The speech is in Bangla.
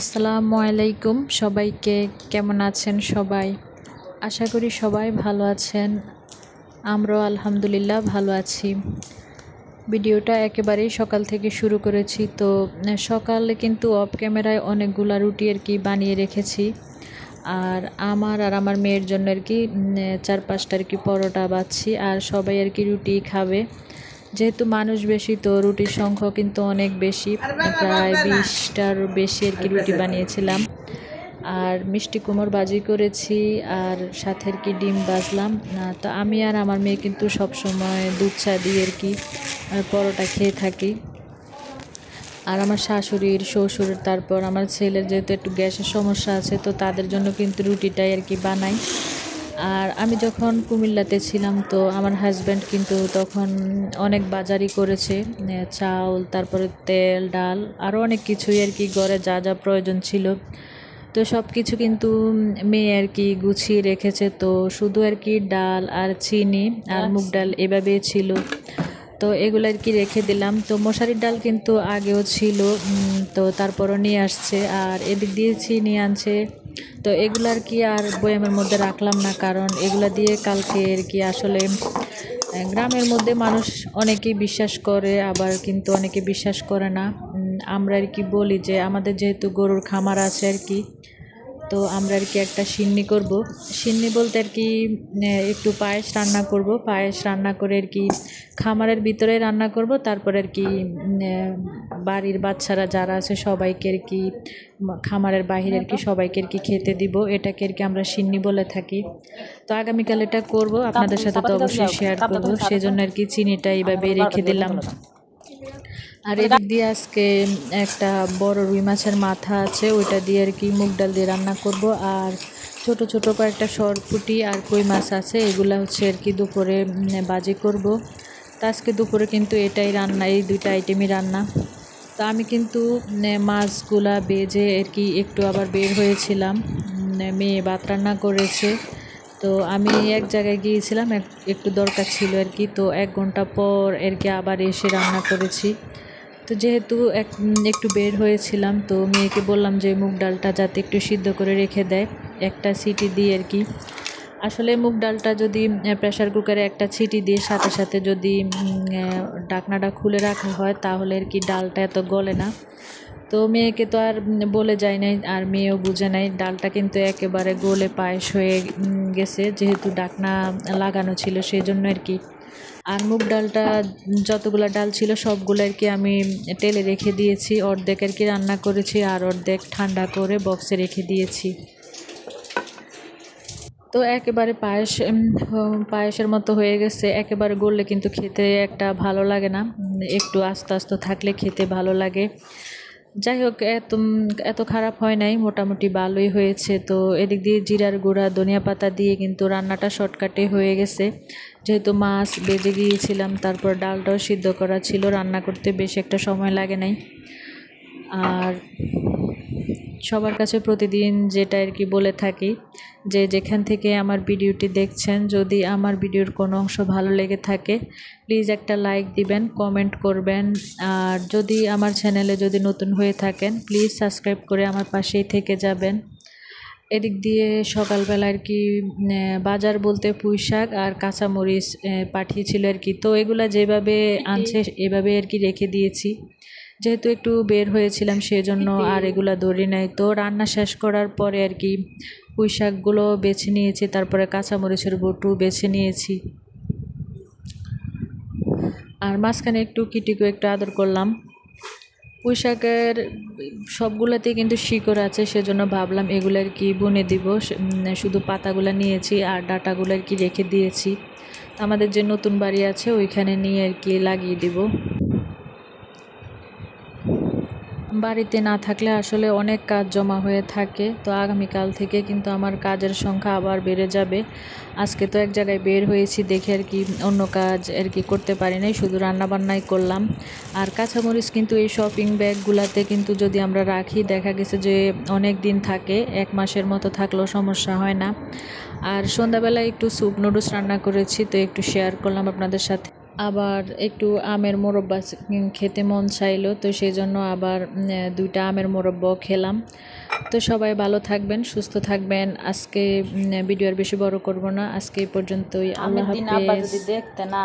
আসসালামু আলাইকুম। সবাইকে কেমন আছেন সবাই? আশা করি সবাই ভালো আছেন। আমরাও আলহামদুলিল্লাহ ভালো আছি। ভিডিওটা একেবারেই সকাল থেকে শুরু করেছি। তো, সকালে কিন্তু অফ ক্যামেরায় অনেকগুলা রুটি আর কি বানিয়ে রেখেছি। আর আমার আর আমার মেয়ের জন্য আর কি চার পাঁচটা আর কি পরোটা বাচ্ছি আর সবাই আর কি রুটি খাবে। যেহেতু মানুষ বেশি, তো রুটির সংখ্যা কিন্তু অনেক বেশি। প্রায় বিশটার বেশি আর কি রুটি বানিয়েছিলাম। আর মিষ্টি কুমোর বাজি করেছি আর সাথে আর কি ডিম বাজলাম। তো আমি আর আমার মেয়ে কিন্তু সব সময় দুধ, চা দিয়ে আর কি পরোটা খেয়ে থাকি। আর আমার শাশুড়ির শ্বশুর, তারপর আমার ছেলের যেহেতু একটু গ্যাসের সমস্যা আছে, তো তাদের জন্য কিন্তু রুটিটাই আর কি বানাই। আর আমি যখন কুমিল্লাতে ছিলাম তো আমার হাজব্যান্ড কিন্তু তখন অনেক বাজারই করেছে চাউল তারপরে তেল ডাল আরও অনেক কিছুই আর কি ঘরে যা যা প্রয়োজন ছিল। তো সব কিছু কিন্তু মেয়ে আর কি গুছিয়ে রেখেছে। তো শুধু আর কি ডাল আর চিনি আর মুগ ডাল এভাবেই ছিল। তো এগুলো আর কি রেখে দিলাম। তো মশারির ডাল কিন্তু আগেও ছিল তো তারপরও নিয়ে আসছে। আর এদিক দিয়ে চিনি আনছে। তো এগুলো আর কি আর বয়ামের মধ্যে রাখলাম না, কারণ এগুলো দিয়ে কালকে আর কি আসলে গ্রামের মধ্যে মানুষ অনেকেই বিশ্বাস করে, আবার কিন্তু অনেকে বিশ্বাস করে না। আমরা আর কি বলি যে আমাদের যেহেতু গরুর খামার আছে আর কি তো আমরা আর কি একটা সিন্নি করব। সিন্নি বলতে আর কি একটু পায়েস রান্না করব। পায়েস রান্না করে আর কি খামারের ভিতরে রান্না করব। তারপর আর কি বাড়ির বাচ্চারা যারা আছে সবাইকে আর কি খামারের বাহিরে আর কি সবাইকে আর কি খেতে দিব। এটাকে আর কি আমরা সিন্নি বলে থাকি। তো আগামীকাল এটা করব। আপনাদের সাথে তো অবশ্যই শেয়ার করব। সেজন্য আর কি চিনিটা এইভাবে রেখে দিলাম। আর এদিক দিয়ে আজকে একটা বড় রুই মাছের মাথা আছে ওইটা দিয়ে আর কি মুগ ডাল দিয়ে রান্না করব। আর ছোট ছোট কয়েকটা সরপুটি আর কই মাছ আছে এগুলো হচ্ছে আর কি দুপুরে বাজি করব। তা আজকে দুপুরে কিন্তু এটাই রান্না এই দুইটা আইটেমই রান্না। তা আমি কিন্তু মাছগুলা বেজে আর কি একটু আবার বের হয়েছিলাম মেয়ে ভাত রান্না করেছে। তো আমি এক জায়গায় গিয়েছিলাম একটু দরকার ছিল আর কি তো এক ঘণ্টা পর আর কি আবার এসে রান্না করেছি। তো যেহেতু এক একটু বের হয়েছিলাম, তো মেয়েকে বললাম যে মুগ ডালটা যাতে একটু সিদ্ধ করে রেখে দেয়, একটা সিটি দিয়ে আর কি। আসলে মুগ ডালটা যদি প্রেশার কুকারে একটা ছিটি দিয়ে সাথে সাথে যদি ডাকনাটা খুলে রাখা হয়, তাহলে আর কি ডালটা এত গলে না। তো মেয়েকে তো আর বলে যায় নাই, আর মেয়েও বুঝে নাই। ডালটা কিন্তু একেবারে গলে পায়েস হয়ে গেছে, যেহেতু ডাকনা লাগানো ছিল সেই জন্য আর কি। আর মুগ ডালটা, যতগুলো ডাল ছিল, সবগুলো আর কি আমি তেলে রেখে দিয়েছি। অর্ধেক আর কি রান্না করেছি, আর অর্ধেক ঠান্ডা করে বক্সে রেখে দিয়েছি। তো একেবারে পায়েস পায়েসের মতো হয়ে গেছে। একেবারে গড়লে কিন্তু খেতে একটা ভালো লাগে না। একটু আস্তে আস্তে থাকলে খেতে ভালো লাগে। যাই হোক, এত এত খারাপ হয় নাই, মোটামুটি ভালোই হয়েছে। তো এদিক দিয়ে জিরার গুঁড়া, ধনিয়া পাতা দিয়ে কিন্তু রান্নাটা শর্টকাটে হয়ে গেছে। যেহেতু মাছ বেজে গিয়েছিলাম, তারপর ডালটাও সিদ্ধ করা ছিল, রান্না করতে বেশ একটা সময় লাগে নাই। আর সবার কাছে প্রতিদিন যেটা আর কি বলে থাকি যে যেখান থেকে আমার ভিডিওটি দেখছেন যদি আমার ভিডিওর কোনো অংশ ভালো লেগে থাকে প্লিজ একটা লাইক দিবেন কমেন্ট করবেন। আর যদি আমার চ্যানেলে যদি নতুন হয়ে থাকেন প্লিজ সাবস্ক্রাইব করে আমার পাশেই থেকে যাবেন। এদিক দিয়ে সকালবেলা আর কি বাজার বলতে পুঁই শাক আর কাঁচামরিচ পাঠিয়েছিল আর কি। তো এগুলা যেভাবে আনছে এভাবে আর কি রেখে দিয়েছি। যেহেতু একটু বের হয়েছিলাম সেজন্য আর এগুলা ধরি নাই তো রান্না শেষ করার পরে আর কি পুঁই শাকগুলো বেছে নিয়েছি তারপরে কাঁচামরিচের বটু বেছে নিয়েছি। আর মাঝখানে একটু কিটিকু একটু আদর করলাম। পুঁই শাকের সবগুলোতেই কিন্তু শিকড় আছে সেজন্য ভাবলাম এগুলো আর কি বুনে দিব। শুধু পাতাগুলো নিয়েছি আর ডাটাগুলো আর কি রেখে দিয়েছি। আমাদের যে নতুন বাড়ি আছে ওইখানে নিয়ে আর কি লাগিয়ে দিব। বাড়িতে না থাকলে আসলে অনেক কাজ জমা হয়ে থাকে। তো আগামীকাল থেকে কিন্তু আমার কাজের সংখ্যা আবার বেড়ে যাবে। আজকে তো এক জায়গায় বের হয়েছি, দেখে আর কি অন্য কাজ আর কি করতে পারি নাই, শুধু রান্নাবান্নাই করলাম। আর কাঁচামরিচ কিন্তু এই শপিং ব্যাগগুলাতে কিন্তু যদি আমরা রাখি, দেখা গেছে যে অনেক দিন থাকে, এক মাসের মতো থাকলেও সমস্যা হয় না। আর সন্ধ্যাবেলায় একটু স্যুপ নুডলস রান্না করেছি, তো একটু শেয়ার করলাম আপনাদের সাথে। আবার একটু আমের মোরব্বা খেতে মন চাইলো তো সেই জন্য আবার দুইটা আমের মোরব্বাও খেলাম। তো সবাই ভালো থাকবেন সুস্থ থাকবেন। আজকে ভিডিও আর বেশি বড় করব না। আজকে এই পর্যন্তই। আল্লাহ হাফেজ। দেখতে না